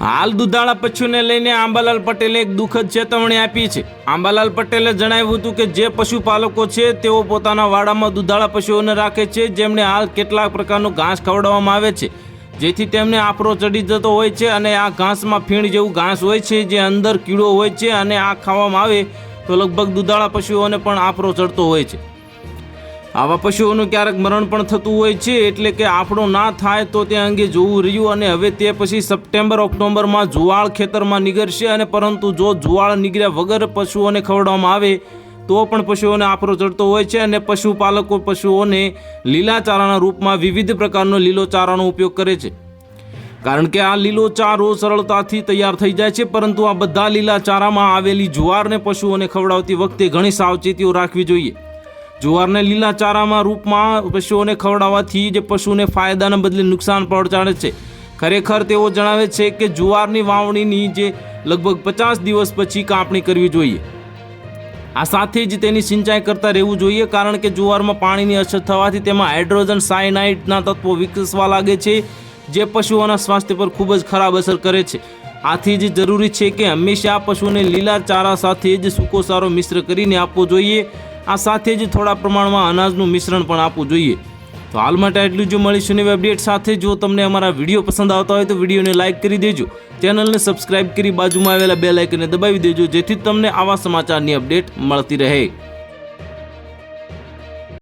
હાલ દુધાળા પશુને લઈને આંબાલાલ પટેલે એક દુઃખદ ચેતવણી આપી છે. આંબાલાલ પટેલે જણાવ્યું હતું કે જે પશુપાલકો છે, તેઓ પોતાના વાડામાં દુધાળા પશુઓને રાખે છે, જેમને હાલ કેટલાક પ્રકારનું ઘાસ ખવડાવવામાં આવે છે. જેથી તેમને આફરો ચડી જતો હોય છે અને આ ઘાસમાં ફીણ જેવું ઘાસ હોય છે, જે અંદર કીડો હોય છે અને આ ખાવામાં આવે તો લગભગ દુધાળા પશુઓને પણ આફરો ચડતો હોય છે. આવા પશુઓનું ક્યારેક મરણ પણ થતું હોય છે, એટલે કે આફડો ના થાય તો તે અંગે જોવું રહ્યું અને હવે તે પછી સપ્ટેમ્બર, ઓક્ટોબરમાં જુવાળ ખેતરમાં નીકળશે અને પરંતુ જો જુવાળ નીકળ્યા વગર પશુઓને ખવડાવવામાં આવે, તો પણ પશુઓને આફરો ચડતો હોય છે અને પશુપાલકો પશુઓને લીલા ચારાના રૂપમાં વિવિધ પ્રકારનો લીલો ચારાનો ઉપયોગ કરે છે. કારણ કે આ લીલો ચારો સરળતાથી તૈયાર થઈ જાય છે, પરંતુ આ બધા લીલા ચારામાં આવેલી જુવારને પશુઓને ખવડાવતી વખતે ઘણી સાવચેતીઓ રાખવી જોઈએ. જુવારને લીલા ચારામાં રૂપમાં પશુઓને ખવડાવવાથી જે પશુને ફાયદાના બદલે નુકસાન પહોંચાડે છે. ખરેખર તેઓ જણાવે છે કે જુવારની વાવણીની જે લગભગ પચાસ દિવસ પછી કાપણી કરવી જોઈએ. આ સાથે જ તેની સિંચાઈ કરતા રહેવું જોઈએ કારણ કે જુવારમાં પાણીની અછત થવાથી તેમાં હાઇડ્રોજન સાયનાઇડના તત્વો વિકસવા લાગે છે, જે પશુઓના સ્વાસ્થ્ય પર ખૂબ જ ખરાબ અસર કરે છે. આથી જ જરૂરી છે કે હંમેશા પશુને લીલા ચારા સાથે જ સૂકો સારો મિશ્ર કરીને આપવો જોઈએ. આ સાથે જ થોડા પ્રમાણમાં અનાજનું મિશ્રણ પણ આપવું જોઈએ. તો હાલ માટે એટલું જો મળીશું નવી અપડેટ સાથે. જો તમને અમારા વીડિયો પસંદ આવતા હોય તો વિડીયોને લાઇક કરી દેજો. ચેનલને સબસ્ક્રાઇબ કરી બાજુમાં આવેલા બે લાઇકને દબાવી દેજો, જેથી તમને આવા સમાચારની અપડેટ મળતી રહે.